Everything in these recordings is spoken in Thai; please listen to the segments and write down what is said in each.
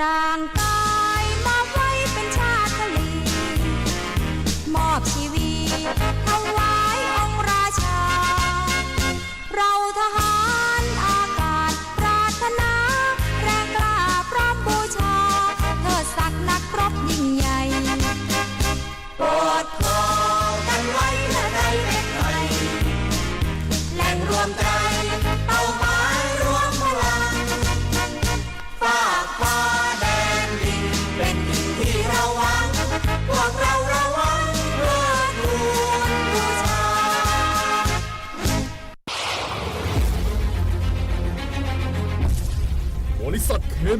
ร่างกาย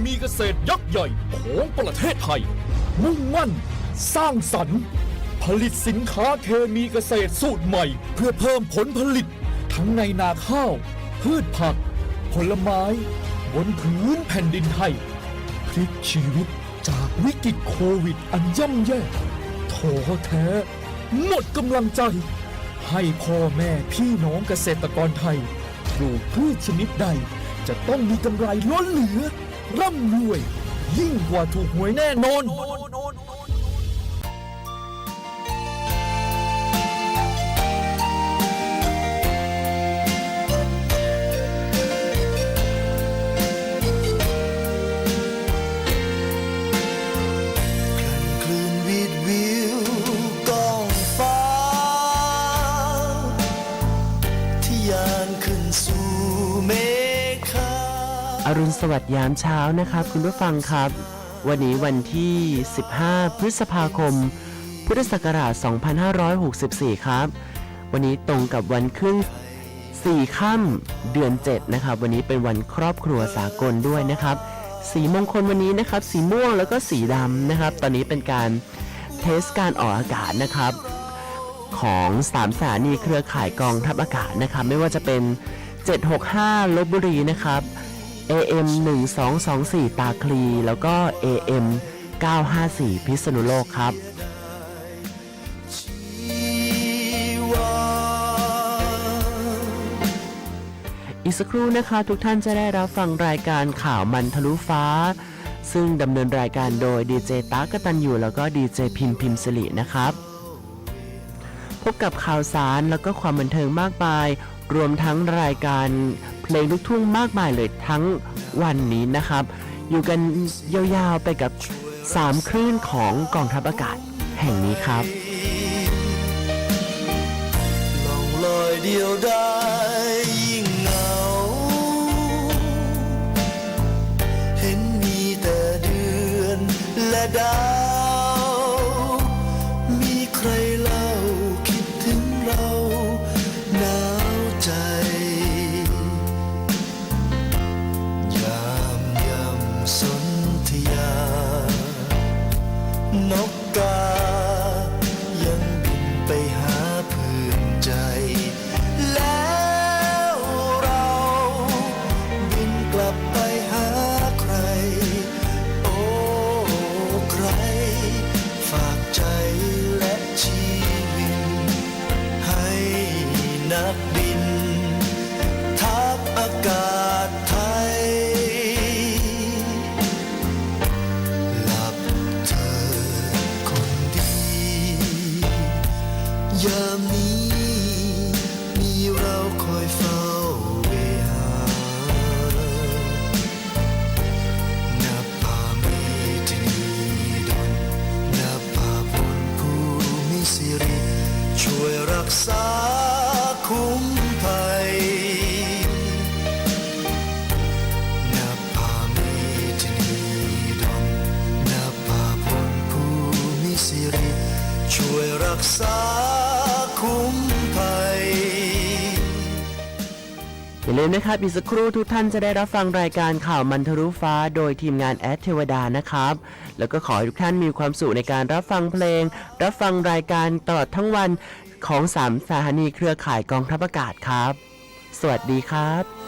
มีเกษตรยักษ์ใหญ่ของประเทศไทย มุ่งมั่น สร้างสรรค์ ผลิตสินค้าเคมีเกษตรสูตรใหม่ เพื่อเพิ่มผลผลิต ทั้งในนาข้าว พืชผัก ผลไม้ บนพื้นแผ่นดินไทย พลิกชีวิตจากวิกฤตโควิดอันย่ำแย่ท้อแท้ หมดกำลังใจ ให้พ่อแม่พี่น้องเกษตรกรไทยปลูกพืชชนิดใดจะต้องมีกำไรล้นเหลือ ร่ำรวย ยิ่งกว่าถูกหวยแน่นอน รุณสวัสดิ์ยามเช้านะครับ คุณผู้ฟังครับ วันนี้วันที่ 15 พฤษภาคม พุทธศักราช 2564 ครับ วันนี้ตรงกับวันขึ้น 4 ค่ำเดือน 7 นะครับ วันนี้เป็นวันครอบครัวสากลด้วยนะครับ สีมงคลวันนี้นะครับ สีม่วงแล้วก็สีดำนะครับ ตอนนี้เป็นการเทสการออกอากาศนะครับ ของสามสถานีเครือข่ายกองทัพอากาศนะครับ ไม่ว่าจะเป็น765ลบบุรีนะครับ AM 1224 ตาคลี แล้วก็ AM 954 พิษณุโลกครับ อีกสักครู่นะคะทุกท่านจะได้รับฟังรายการข่าวมันทะลุฟ้า ซึ่งดำเนินรายการโดยดีเจตากตันอยู่แล้วก็ดีเจพิมพิมสิรินะครับ พบกับข่าวสารแล้วก็ความบันเทิงมากมาย รวมทั้งรายการ เพลงลูกทุ่งมากมายเลยทั้งวันนี้นะครับ อยู่กันยาวๆไปกับ 3 คลื่นของกองทัพอากาศแห่งนี้ครับลองลอยเดียวไดายยิ่งเหงา เห็นมีแต่เดือนและดาว ยามนี้มีเราคอยเฝ้าเวหานับพาเมตนีดลนับพาพลผู้มีสิริ ช่วยรักษาคุ้มภัยนับพาเมตนีดลนับพาพลผู้มีสิริ ช่วยรักษา คุ้มภัยอย่าลืมนะครับอีกสักครู่ทุกท่านจะได้รับฟังรายการข่าวมันทะลุฟ้า โดยทีมงานแอดเทวดานะครับ แล้วก็ขอให้ทุกท่านมีความสุขในการรับฟังเพลง รับฟังรายการตลอดทั้งวันของสามสถานีเครือข่ายกองทัพอากาศครับ สวัสดีครับ